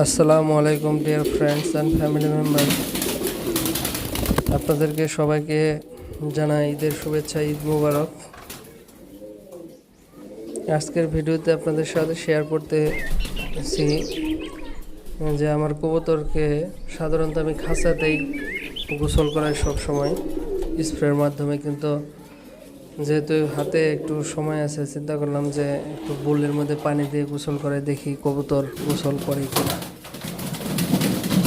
আসসালামু আলাইকুম dear friends and family member আপনাদেরকে সবাইকে জানাই ঈদের শুভেচ্ছা, ঈদ মুবারক। আজকের ভিডিওতে আপনাদের সাথে শেয়ার করতেছি যে আমার কবুতরকে সাধারণত আমি খাঁচাতেই গোসল করাই সব সময় স্প্রের মাধ্যমে। কিন্তু যেহেতু হাতে একটু সময় আছে, চিন্তা করলাম যে একটু বুলের মধ্যে পানি দিয়ে গোসল করে দেখি কবুতর গোসল করে কিনা।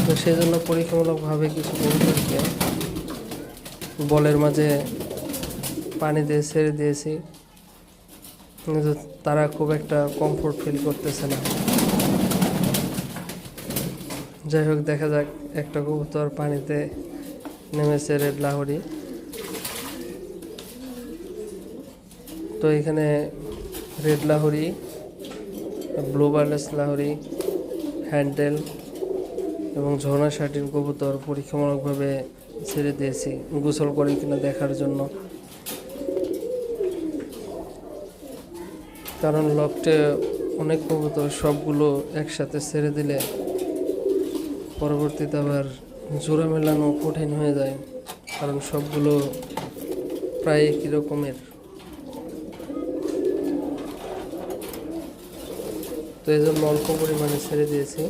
তো সেই জন্য পরীক্ষামূলকভাবে কিছু কবুতরকে বলের মাঝে পানি দিয়ে ছেড়ে দিয়েছি। কিন্তু তারা খুব একটা কমফোর্ট ফিল করতেছে না। যাই হোক, দেখা যাক একটা কবুতর পানিতে নেমেছে রেড লাহরি। তো এখানে রেড লাহরি ব্লু বার্লেস লাহরি হ্যান্ডেল এবং ঝর্ণা শাটিন কবুতর পরীক্ষামূলকভাবে ছেড়ে দিয়েছি, গোসল করে কিনা দেখার জন্য। কারণ লকটে অনেক কবুতর সবগুলো একসাথে ছেড়ে দিলে পরবর্তীতে আবার জোড়া মেলানো কঠিন হয়ে যায়, কারণ সবগুলো প্রায় একই রকমের। তো এই জন্য অল্প পরিমাণে ছেড়ে দিয়েছি।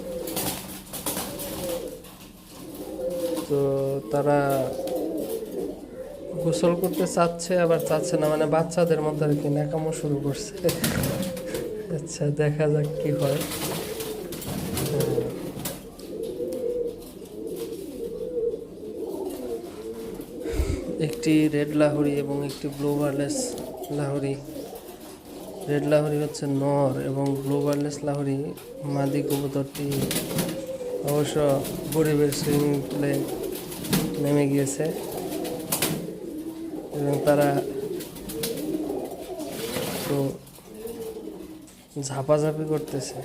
তো তারা গোসল করতে চাচ্ছে, আবার চাচ্ছে না মানে বাচ্চাদের মধ্যে আর কি ন্যাকামো শুরু করছে। আচ্ছা দেখা যাক কি হয়। একটি রেড লাহোরি এবং একটি ব্লু বার্লেস লাহোরি। রেড লাহরি হচ্ছে নর এবং ব্লু বার্লেস লাহোরি মাদি কবুতরটি অবশ্য গরিবের সুইমিং পুলে নেমে গিয়েছে এবং তারা তো ঝাপাঝাপি করতেছে।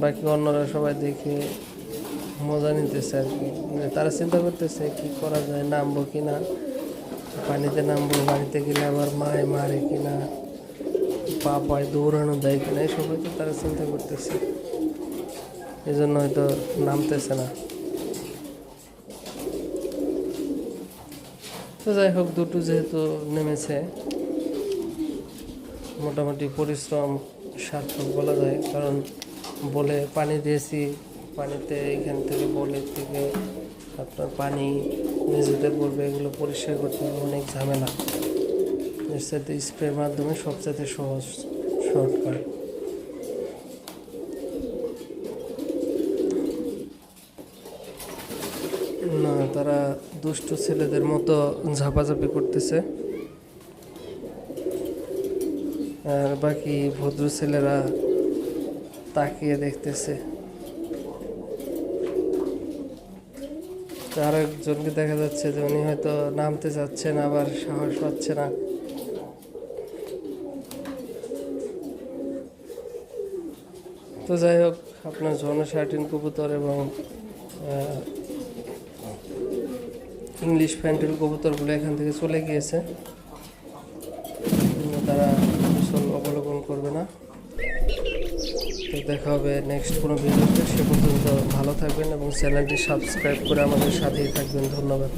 বাকি অন্যরা সবাই দেখে মজা নিতেছে আর কি। মানে তারা চিন্তা করতেছে কি করা যায়, নামবো কি না। পানিতে নামবো বাড়িতে গেলে আবার মায় মারে কিনা পা পায় দৌড়ানো দেয় কিনা এইসব হয়তো তারা চিন্তা করতেছে এই জন্য হয়তো নামতেছে না তো যাই হোক দুটো যেহেতু নেমেছে মোটামুটি পরিশ্রম সার্থক বলা যায় কারণ বলে পানি দিয়েছি পানিতে এখান থেকে বলের থেকে আপনার পানি মেঝেতে পড়বে এগুলো পরিষ্কার করতে হবে, অনেক ঝামেলা। সাথে স্প্রের মাধ্যমে সবচেয়ে সহজ শর্টকাট। না, তারা দুষ্টু ছেলেদের মতো ঝাপাঝাপি করতেছে। আর বাকি ভদ্র ছেলেরা তাকিয়ে দেখতেছে। তো আর একজনকে দেখা যাচ্ছে যে উনি হয়তো নামতে চাচ্ছেন, আবার সাহস পাচ্ছে না। তো যাই হোক, আপনার জন শার্টিন কবুতর এবং ইংলিশ ফ্যান্টেল কবুতরগুলো এখান থেকে চলে গিয়েছে উম, তারা কুশল অবলম্বন করবে না তো দেখা হবে নেক্সট কোনো ভিডিওতে সে পর্যন্ত ভালো থাকবেন এবং চ্যানেলটি সাবস্ক্রাইব করে আমাদের সাথেই থাকবেন। ধন্যবাদ।